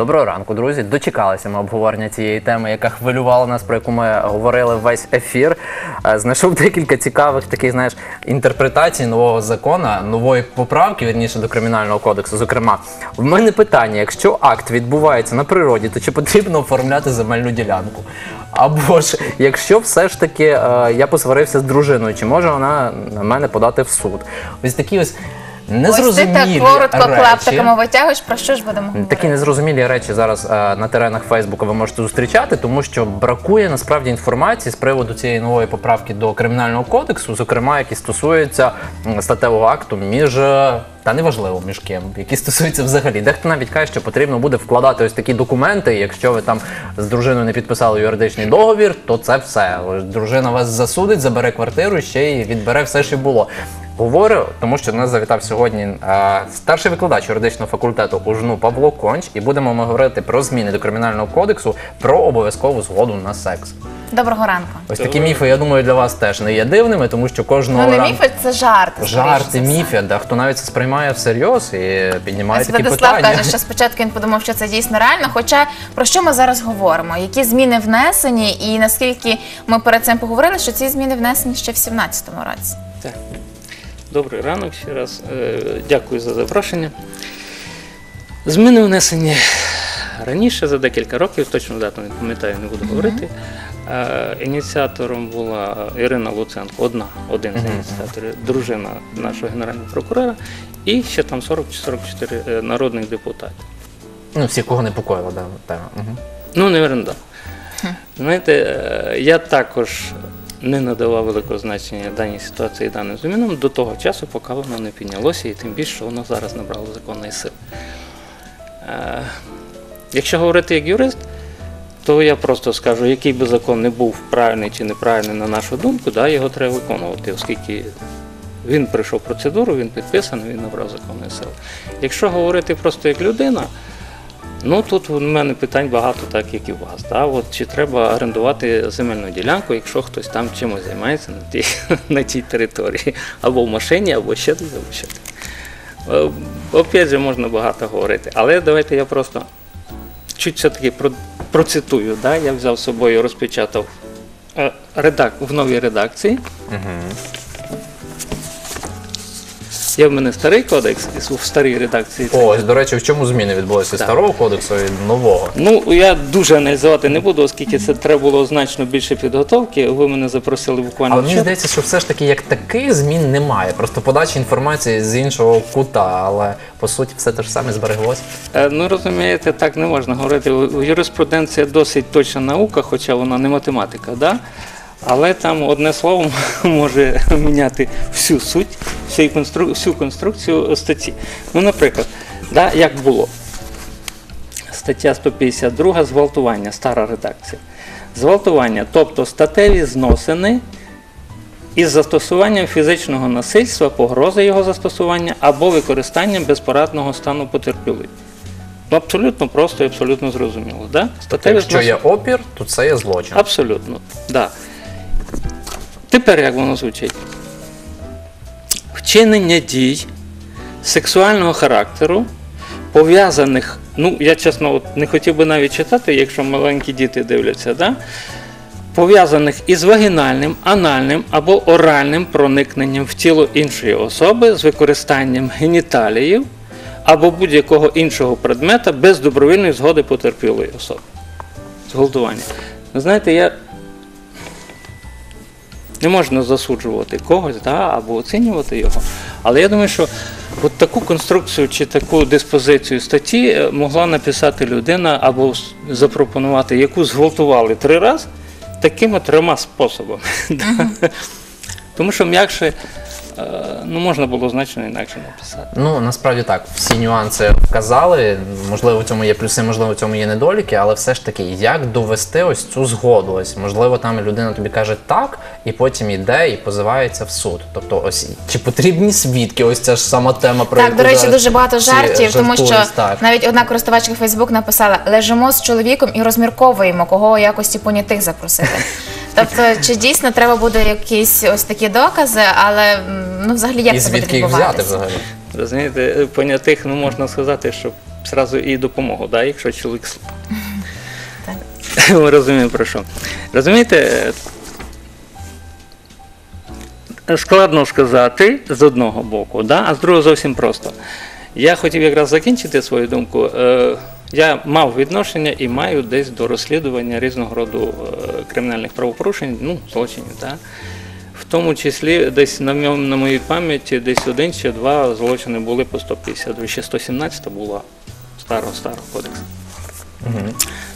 Доброго ранку, друзі. Дочекалися ми обговорення цієї теми, яка хвилювала нас, про яку ми говорили весь ефір. Е, Знайшов декілька цікавих таких, знаєш, інтерпретацій нового закону, нової поправки, вірніше до кримінального кодексу. Зокрема, в мене питання: якщо акт відбувається на природі, то чи потрібно оформляти земельну ділянку? Або ж, якщо все ж таки е, я посварився з дружиною, чи може вона на мене подати в суд? Ось такі ось. Ось ти так коротко речі. клаптиками витягуєш, про що ж будемо говорити? Такі незрозумілі речі зараз е, на теренах Фейсбука ви можете зустрічати, тому що бракує насправді інформації з приводу цієї нової поправки до кримінального кодексу, зокрема, які стосуються м, статевого акту між. е, Та неважливо між ким, які стосуються взагалі. Дехто навіть каже, що потрібно буде вкладати ось такі документи. Якщо ви там з дружиною не підписали юридичний договір, то це все. Дружина вас засудить, забере квартиру ще й відбере все, що було. Говорю, тому що до нас завітав сьогодні е, старший викладач юридичного факультету УЖНУ Павло Конч, і будемо ми говорити про зміни до кримінального кодексу про обов'язкову згоду на секс. Доброго ранку. Ось такі міфи, я думаю, для вас теж не є дивними, тому що кожного Ну не ранку міфи, це жарти. жарти, міфи, да хто навіть це сприймає всерйоз і піднімає Ось такі Владислав питання. каже, що спочатку він подумав, що це дійсно реально. Хоча про що ми зараз говоримо? Які зміни внесені, і наскільки ми перед цим поговорили, що ці зміни внесені ще в 17-му році. Так. Добрий ранок ще раз. Е, Дякую за запрошення. Зміни внесені раніше, за декілька років, точно дату не пам'ятаю, не буду говорити. Е, Ініціатором була Ірина Луценко, одна, один з ініціаторів, дружина нашого генерального прокурора, і ще там 40 чи 44 е, народних депутатів. Ну, всі, кого непокоїла да, тема. Угу. Ну, не да. Знаєте, я також не надавав великого значення даній ситуації даним змінам до того часу, поки воно не піднялося, і тим більше воно зараз набрало законної сили. Е, Якщо говорити як юрист, то я просто скажу, який би закон не був правильний чи неправильний, на нашу думку, да, його треба виконувати, оскільки він пройшов процедуру, він підписаний, він набрав законної сили. Якщо говорити просто як людина, Ну тут у мене питань багато, так як і у вас. Да? От, чи треба орендувати земельну ділянку, якщо хтось там чимось займається на тій, на тій території, або в машині, або ще десь, або ще десь. Е, Опять же, можна багато говорити. Але давайте я просто чуть все-таки процитую. Да? Я взяв з собою, розпечатав е, редак, в новій редакції. Є в мене старий кодекс і в старій редакції. О, ось, до речі, в чому зміни відбулися Так. старого кодексу і нового? Ну, я дуже аналізувати не буду, оскільки це треба було значно більше підготовки. Ви мене запросили буквально Але мені вчора. здається, що все ж таки як таких змін немає. Просто подача інформації з іншого кута, але по суті все те ж саме збереглося. Е, Ну, розумієте, так не можна говорити. У- Юриспруденція досить точна наука, хоча вона не математика, да? Але там одне слово може міняти всю суть, всю констру- всю конструкцію статті. Ну, наприклад, да, як було? Стаття 152 зґвалтування, стара редакція. Зґвалтування, тобто статеві зносини із застосуванням фізичного насильства, погрози його застосування або використанням безпорадного стану потерпілих. Ну, абсолютно просто і абсолютно зрозуміло. Да? Статеві Якщо є опір, то це є злочин. Абсолютно, Да. Тепер як воно звучить? Вчинення дій сексуального характеру, пов'язаних, ну, я чесно от не хотів би навіть читати, якщо маленькі діти дивляться, да? пов'язаних із вагінальним, анальним або оральним проникненням в тіло іншої особи з використанням геніталіїв або будь-якого іншого предмета без добровільної згоди потерпілої особи. Зґвалтування. Ви знаєте, я не можна засуджувати когось да, або оцінювати його. Але я думаю, що от таку конструкцію чи таку диспозицію статті е, могла написати людина або запропонувати, яку зґвалтували три рази такими трьома способами. Тому що м'якше ну, можна було значно інакше написати. Ну насправді так, всі нюанси вказали. Можливо, в цьому є плюси, можливо, в цьому є недоліки, але все ж таки, як довести ось цю згоду? Ось можливо, там людина тобі каже так, і потім йде і позивається в суд. Тобто, ось чи потрібні свідки? Ось ця ж сама тема про Так, до речі, зараз дуже багато жартів, тому що так. навіть одна користувачка Фейсбук написала: лежимо з чоловіком і розмірковуємо, кого у якості понятих запросити. Тобто, чи дійсно треба буде якісь ось такі докази, але ну взагалі як і це буде звідки їх взяти відбуватися? взагалі? Розумієте, понятих, ну можна сказати, що зразу і допомогу, да, якщо чоловік сл- ми розуміємо про що. Розумієте, е, складно сказати з одного боку, да? а з другого зовсім просто. Я хотів якраз закінчити свою думку. Е, Я мав відношення і маю десь до розслідування різного роду е, кримінальних правопорушень, ну, злочинів. Да? В тому числі десь на, на моїй пам'яті десь один чи два злочини були по 150, ще 117 була старого старого кодексу.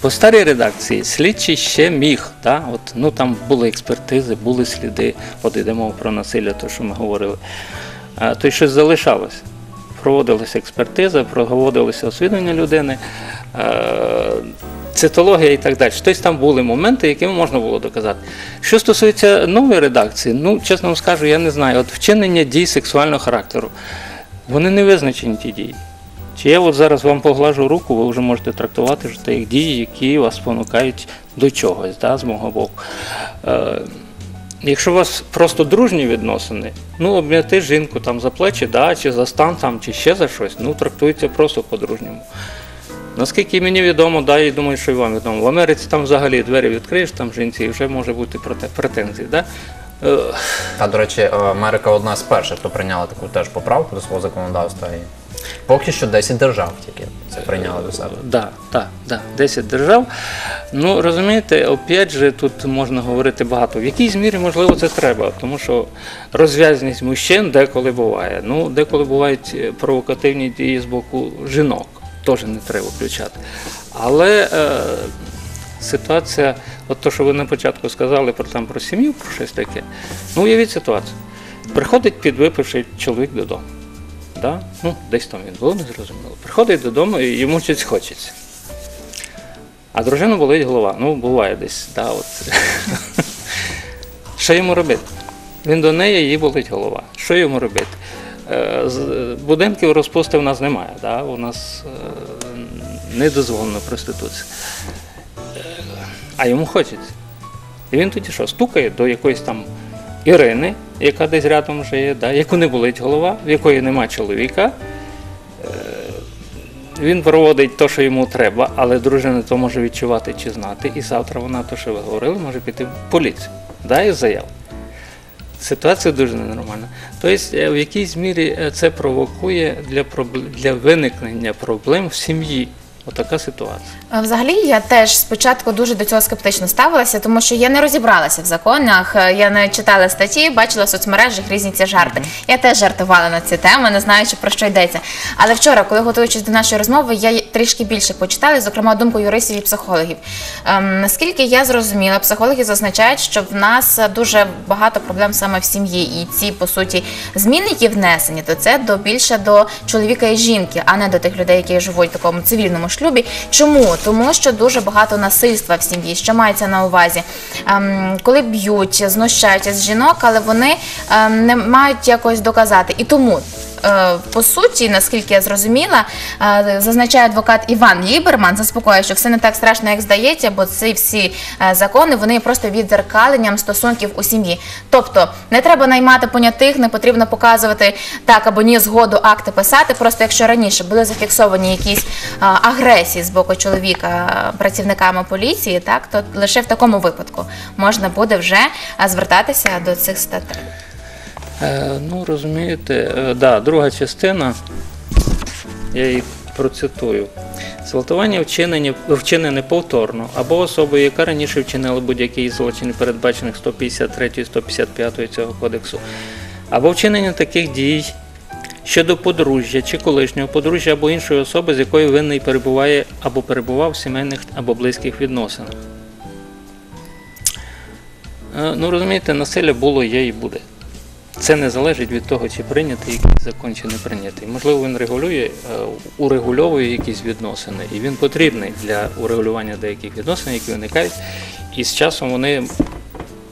По старій редакції слідчий ще міг, та, от, ну там були експертизи, були сліди, от йде мова про насилля, то що ми говорили. А, то й щось залишалось. Проводилася експертиза, проводилося освідування людини, е, цитологія і так далі. Тобто там були моменти, якими можна було доказати. Що стосується нової редакції, ну, чесно вам скажу, я не знаю. От вчинення дій сексуального характеру, вони не визначені ті дії. Чи я от зараз вам поглажу руку, ви вже можете трактувати що це як дії, які вас спонукають до чогось, да, з мого боку. Якщо у вас просто дружні відносини, ну обняти жінку там за плечі, да, чи за стан там, чи ще за щось, ну трактується просто по-дружньому. Наскільки мені відомо, да, і думаю, що і вам відомо, в Америці там взагалі двері відкриєш там жінці, і вже може бути претензії. Да? Е, Та, до речі, Америка одна з перших, хто прийняла таку теж поправку до свого законодавства. Поки що 10 держав тільки це прийняли до себе. Да, да, да, 10 держав. Ну, розумієте, опять же, тут можна говорити багато. В якійсь мірі, можливо, це треба, тому що розв'язність мужчин деколи буває. Ну, деколи бувають е, провокативні дії з боку жінок. Теж не треба включати. Але е, ситуація, от то, що ви на початку сказали про там про сім'ю, про щось таке. Ну, уявіть ситуацію. Приходить підвипивший чоловік додому. Да? Ну, десь там він був, не зрозуміло. Приходить додому і йому щось хочеться. А дружину болить голова. Ну, буває десь. Да, от. Що йому робити? Він до неї, їй болить голова. Що йому робити? Е, Будинків розпусти в нас немає. Да? У нас е, не дозволено проституція. Е, А йому хочеться. І він тоді що, стукає до якоїсь там Ірини, яка десь рядом вже є, да, яку не болить голова, в якої нема чоловіка. Е, Він проводить те, що йому треба, але дружина то може відчувати чи знати. І завтра вона, то, що ви говорили, може піти в поліцію. Да, із заяв. Ситуація дуже ненормальна. Тобто, е, в якійсь мірі е, це провокує для, для виникнення проблем в сім'ї. Отака ситуація. Взагалі, я теж спочатку дуже до цього скептично ставилася, тому що я не розібралася в законах. е, Я не читала статті, бачила в соцмережах різні ці жарти. Я теж жартувала на цю тему, не знаючи про що йдеться. Але вчора, коли готуючись до нашої розмови, я трішки більше почитала, зокрема думку юристів і психологів. Ем, наскільки я зрозуміла, психологи зазначають, що в нас е, дуже багато проблем саме в сім'ї, і ці по суті зміни, які внесені, то це до більше до чоловіка і жінки, а не до тих людей, які живуть в такому цивільному шлюбі. Чому? Тому що дуже багато насильства в сім'ї. Що мається на увазі? Ем, коли б'ють, знущаються з жінок, але вони ем, не мають якось доказати. І тому. Е, По суті, наскільки я зрозуміла, е, зазначає адвокат Іван Ліберман, заспокоює, що все не так страшно, як здається, бо ці всі е, закони вони просто відзеркаленням стосунків у сім'ї. Тобто не треба наймати понятих, не потрібно показувати так або ні згоду акти писати. Просто якщо раніше були зафіксовані якісь агресії з боку чоловіка працівниками поліції, так то лише в такому випадку можна буде вже звертатися до цих статей. Е, ну, розумієте, е, да, друга частина, я її процитую. Зґвалтування вчинені, вчинене повторно або особою, яка раніше вчинила будь-який злочин, передбачених 153 155 цього кодексу, або вчинення таких дій щодо подружжя чи колишнього подружжя або іншої особи, з якою винний перебуває або перебував в сімейних або близьких відносинах. Е, Ну, розумієте, насилля було, є і буде. Це не залежить від того, чи прийнятий якийсь закон, чи не прийнятий. Можливо, він регулює, е, урегульовує якісь відносини, і він потрібний для урегулювання деяких відносин, які виникають, і з часом вони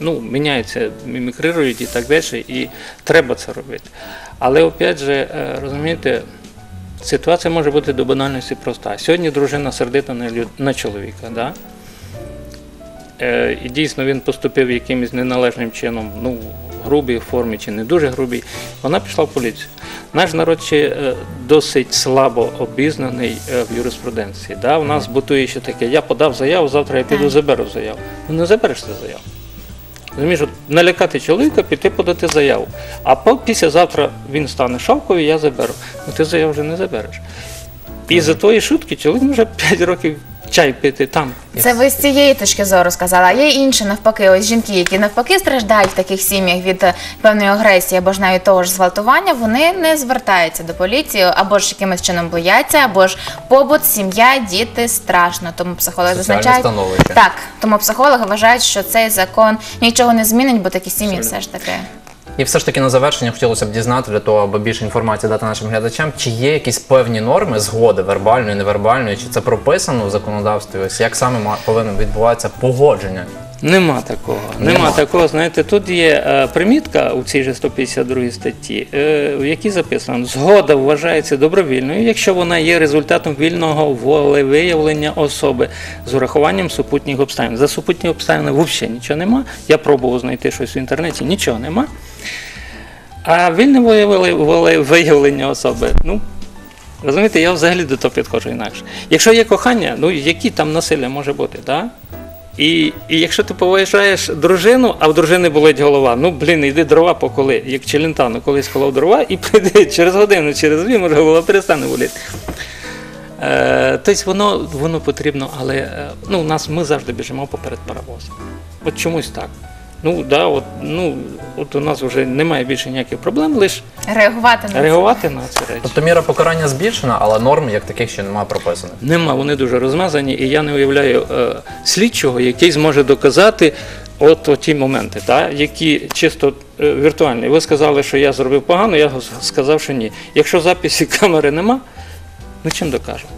ну, міняються, мімікрирують і так далі, і треба це робити. Але опять же, е, розумієте, ситуація може бути до банальності проста. Сьогодні дружина сердита на, люд- на чоловіка. Да? Е, і дійсно він поступив якимось неналежним чином, ну, грубій формі чи не дуже грубій, вона пішла в поліцію. Наш народ ще е, досить слабо обізнаний е, в юриспруденції. Да? У нас бутує ще таке, я подав заяву, завтра я піду заберу заяву. Ну не забереш ти заяву. Розумієш, от налякати чоловіка, піти подати заяву. А післязавтра він стане шовковий, я заберу. Ну ти заяву вже не забереш. І за тої шутки чоловік може 5 років чай пити там. Це ви з цієї точки зору сказали. А є інші навпаки, ось жінки, які навпаки страждають в таких сім'ях від е, певної агресії або ж навіть того ж зґвалтування, вони не звертаються до поліції, або ж якимось чином бояться, або ж побут, сім'я, діти страшно. Тому психологи Соціальне зазначають становище. так. Тому психологи вважають, що цей закон нічого не змінить, бо такі сім'ї все ж таки. І все ж таки на завершення хотілося б дізнати для того, аби більше інформації дати нашим глядачам, чи є якісь певні норми згоди вербальної, невербальної, чи це прописано в законодавстві? Ось як саме повинно відбуватися погодження? Нема такого. Нема, Нема. такого. Знаєте, тут є е, примітка у цій же 152 статті, е, в якій записано, згода вважається добровільною, якщо вона є результатом вільного волевиявлення особи з урахуванням супутніх обставин. За супутні обставини взагалі нічого нема. Я пробував знайти щось в інтернеті, нічого нема. А вільне волевиявлення особи, ну. Розумієте, я взагалі до того підходжу інакше. Якщо є кохання, ну які там насилля може бути, так? І, і якщо ти поважаєш дружину, а в дружини болить голова, ну блін, йди дрова поколи, як Челентано колись колов дрова, і прийди через годину, через дві, може голова перестане боліти. Е, тобто воно, воно потрібно, але е, ну, у нас ми завжди біжимо поперед паровозом. От чомусь так. Ну, да, от, ну, от у нас вже немає більше ніяких проблем, лише Реагувати на це. реагувати на ці речі. Тобто міра покарання збільшена, але норм як таких ще немає прописаних. Нема, вони дуже розмазані, і я не уявляю е, слідчого, який зможе доказати от, от ті моменти, та, які чисто е, віртуальні. Ви сказали, що я зробив погано, я сказав, що ні. Якщо записі камери нема, ну чим докажемо?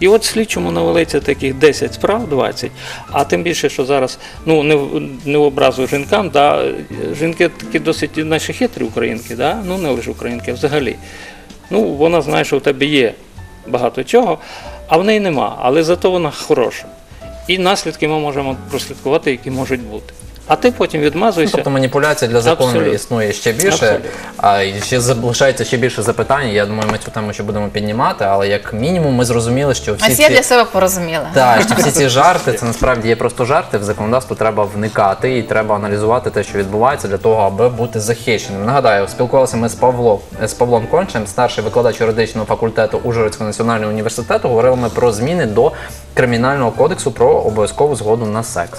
І от слідчому навалиться таких 10 справ, 20, а тим більше, що зараз, ну не, не образу жінкам, да, жінки такі досить наші хитрі українки, да, ну не лише українки, взагалі. Ну, вона знає, що в тебе є багато чого, а в неї нема, але зато вона хороша. І наслідки ми можемо прослідкувати, які можуть бути. А ти потім Ну, відмазуєшся. тобто маніпуляція для закону Абсолютно. існує ще більше, Абсолютно. а і ще залишається ще більше запитань. Я думаю, ми цю тему ще будемо піднімати, але як мінімум ми зрозуміли, що всі Ось я ці... для себе порозуміла. Так, що всі ці жарти це насправді є просто жарти. В законодавство треба вникати і треба аналізувати те, що відбувається, для того, аби бути захищеним. Нагадаю, спілкувалися ми з Павлом з Павлом Кончем, старший викладач юридичного факультету Ужгородського національного університету. Говорили ми про зміни до кримінального кодексу про обов'язкову згоду на секс.